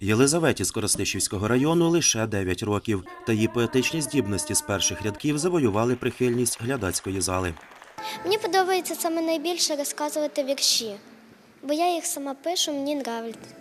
Єлизаветі з Коростишівського району лише 9 років, та її поетичні здібності з перших рядків завоювали прихильність глядацької зали. Мені подобається саме найбільше розказувати вірші, бо я їх сама пишу, мені нравиться.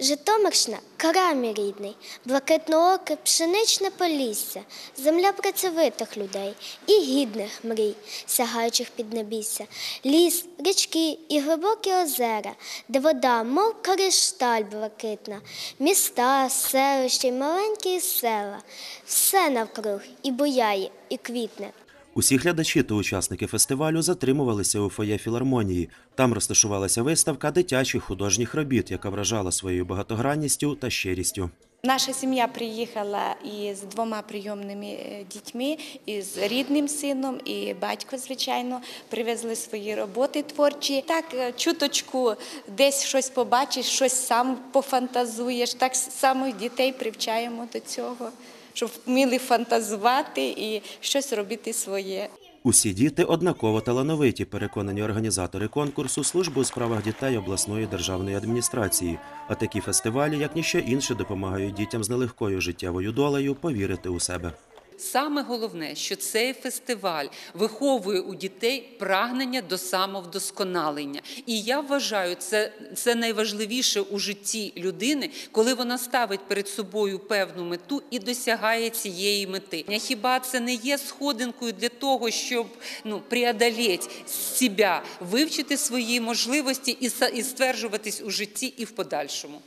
Житомирщина край мій рідний, блакитнооке пшеничне полісся, земля працьовитих людей і гідних мрій, сягаючих під небісся, ліс, річки і глибокі озера, де вода, мов кришталь блакитна, міста, селища й маленькі села, все навкруг і буяє, і квітне. Усі глядачі та учасники фестивалю затримувалися у фоє філармонії. Там розташувалася виставка дитячих художніх робіт, яка вражала своєю багатогранністю та щирістю. Наша сім'я приїхала із двома прийомними е, дітьми, із рідним сином і батько, звичайно, привезли свої роботи творчі. Так, е, чуточку, десь щось побачиш, щось сам пофантазуєш. Так само дітей привчаємо до цього, щоб вміли фантазувати і щось робити своє. Усі діти однаково талановиті, переконані організатори конкурсу служби у справах дітей обласної державної адміністрації. А такі фестивалі, як ніщо інше, допомагають дітям з нелегкою життєвою долею повірити у себе. Саме головне, що цей фестиваль виховує у дітей прагнення до самовдосконалення. І я вважаю, це, це найважливіше у житті людини, коли вона ставить перед собою певну мету і досягає цієї мети. Хіба це не є сходинкою для того, щоб ну, преодолеть себе, вивчити свої можливості і, і стверджуватись у житті і в подальшому?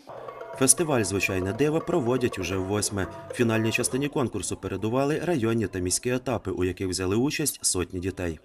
Фестиваль Звичайне диво проводять уже восьме. В фінальній частині конкурсу передували районні та міські етапи, у яких взяли участь сотні дітей.